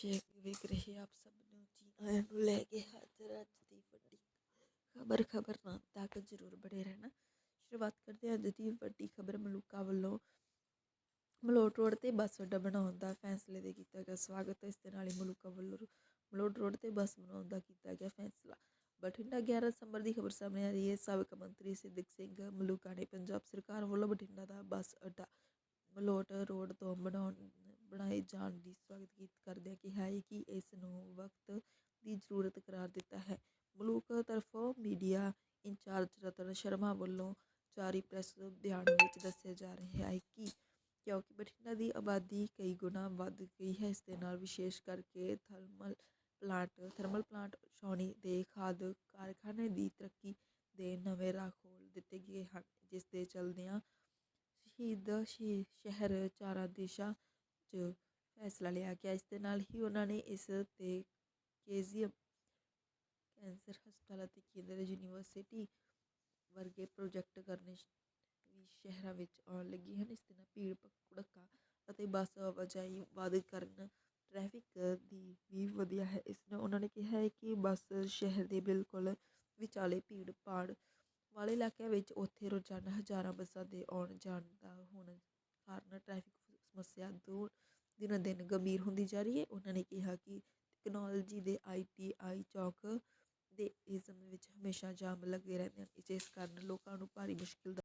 ਸ਼ੇਖ ਵੇਖ ਰਹੇ ਆਪ ਸਭ ਨੂੰ ਜੀ ਆਇਆਂ ਨੂੰ ਲੈ ਕੇ ਹਾਜ਼ਰ ਅੱਜ ਦੀ ਵੱਡੀ ਖਬਰ ਖਬਰ ਤੱਕ ਜ਼ਰੂਰ ਬਣੇ ਰਹਿਣਾ। ਸ਼ੁਰੂਆਤ ਕਰਦੇ ਹਾਂ ਅੱਜ ਦੀ ਵੱਡੀ ਖਬਰ ਮਲੂਕਾ ਵੱਲੋਂ। ਮਲੋਟ ਰੋਡ ਤੇ ਬੱਸ ਅੱਡਾ ਬਣਾਉਣ ਦਾ ਫੈਸਲੇ ਦੇ ਕੀਤਾ ਗਿਆ ਸਵਾਗਤ, ਇਸ ਦੇ ਨਾਲ ਹੀ ਮਲੂਕਾ ਵੱਲੋਂ ਮਲੋਟ ਰੋਡ ਤੇ ਬੱਸ ਬਣਾਉਣ ਦਾ ਕੀਤਾ ਗਿਆ ਫੈਸਲਾ। ਬਠਿੰਡਾ 11 ਦਸੰਬਰ ਦੀ ਖਬਰ ਸਾਹਮਣੇ ਆ ਰਹੀ ਹੈ। ਸਾਬਕਾ ਮੰਤਰੀ ਸਿੱਧਕ ਸਿੰਘ ਮਲੂਕਾ ਨੇ ਪੰਜਾਬ ਸਰਕਾਰ ਵੱਲੋਂ ਬਠਿੰਡਾ ਦਾ ਬੱਸ ਅੱਡਾ ਮਲੋਟ ਰੋਡ ਤੋਂ ਬਣਾਉਣ ਬਣਾਏ ਜਾਣ ਦੀ ਸਵਾਗਤ ਕਰਦਿਆਂ ਕਿਹਾ ਹੈ ਕਿ ਇਸ ਨੂੰ ਵਕਤ ਦੀ ਜ਼ਰੂਰਤ ਕਰਾਰ ਦਿੱਤਾ ਹੈ। ਮਲੂਕ ਤਰਫੋਂ ਮੀਡੀਆ ਇੰਚਾਰਜ ਰਤਨ ਸ਼ਰਮਾ ਵੱਲੋਂ ਜਾਰੀ ਪ੍ਰੈਸ ਬਿਆਨ ਵਿੱਚ ਦੱਸਿਆ ਜਾ ਰਿਹਾ ਹੈ ਕਿ ਕਿਉਂਕਿ ਬਠਿੰਡਾ ਦੀ ਆਬਾਦੀ ਕਈ ਗੁਣਾ ਵੱਧ ਗਈ ਹੈ, ਇਸ ਦੇ ਨਾਲ ਵਿਸ਼ੇਸ਼ ਕਰਕੇ ਥਰਮਲ ਪਲਾਂਟ ਥਰਮਲ ਪਲਾਂਟ ਛਾਉਣੀ ਦੇ ਖਾਦ ਕਾਰਖਾਨੇ ਦੀ ਤਰੱਕੀ ਦੇ ਨਵੇਂ ਰਾਹ ਖੋਲ ਦਿੱਤੇ ਗਏ ਹਨ, ਜਿਸ ਦੇ ਚਲਦਿਆਂ ਸ਼ਹੀਦ ਸ਼ਹਿ- ਸ਼ਹਿਰ ਚਾਰਾ ਦਿਸ਼ਾ 'ਚ ਫੈਸਲਾ ਲਿਆ ਗਿਆ ਇਸ ਦੇ ਨਾਲ ਹੀ ਉਹਨਾਂ ਨੇ ਇਸ ਤੇ ਕੇਜ਼ੀਐਮ ਕੈਂਸਰ ਹਸਪਤਾਲ ਅਤੇ ਕੇਂਦਰ ਯੂਨੀਵਰਸਿਟੀ ਵਰਗੇ ਪ੍ਰੋਜੈਕਟ ਕਰਨੇ ਵੀ ਸ਼ਹਿਰਾਂ ਵਿੱਚ ਆਉਣ ਲੱਗੇ ਹਨ। ਇਸ ਦੇ ਨਾਲ ਭੀੜ ਭੜੱਕਾ ਅਤੇ ਬੱਸ ਆਵਾਜਾਈ ਵੱਧ ਕਰਨ ਟ੍ਰੈਫਿਕ ਦੀ ਵੀ ਵਧੀਆ ਹੈ। ਇਸ ਨਾਲ ਉਹਨਾਂ ਨੇ ਕਿਹਾ ਹੈ ਕਿ ਬੱਸ ਸ਼ਹਿਰ ਦੇ ਬਿਲਕੁਲ ਵਿਚਾਲੇ ਭੀੜ ਭਾੜ ਵਾਲੇ ਇਲਾਕਿਆਂ ਵਿੱਚ ਉੱਥੇ ਰੋਜ਼ਾਨਾ ਹਜ਼ਾਰਾਂ ਬੱਸਾਂ ਦੇ ਆਉਣ ਜਾਣ ਦਾ ਹੋਣ ਕਾਰਨ ਟ੍ਰੈਫਿਕ ਸਮੱਸਿਆ ਦੋ ਦਿਨੋ ਦਿਨ ਗੰਭੀਰ ਹੁੰਦੀ ਜਾ ਰਹੀ ਹੈ। ਉਹਨਾਂ ਨੇ ਕਿਹਾ ਕਿ ਟੈਕਨੋਲੋਜੀ ਦੇ ਆਈ ਟੀ ਆਈ ਚੌਕ ਦੇ ਇਸ ਸਮੇਂ ਵਿੱਚ ਹਮੇਸ਼ਾ ਜਾਮ ਲੱਗੇ ਰਹਿੰਦੇ ਹਨ। ਜਿਸ ਕਾਰਨ ਲੋਕਾਂ ਨੂੰ ਭਾਰੀ ਮੁਸ਼ਕਿਲ ਦਾ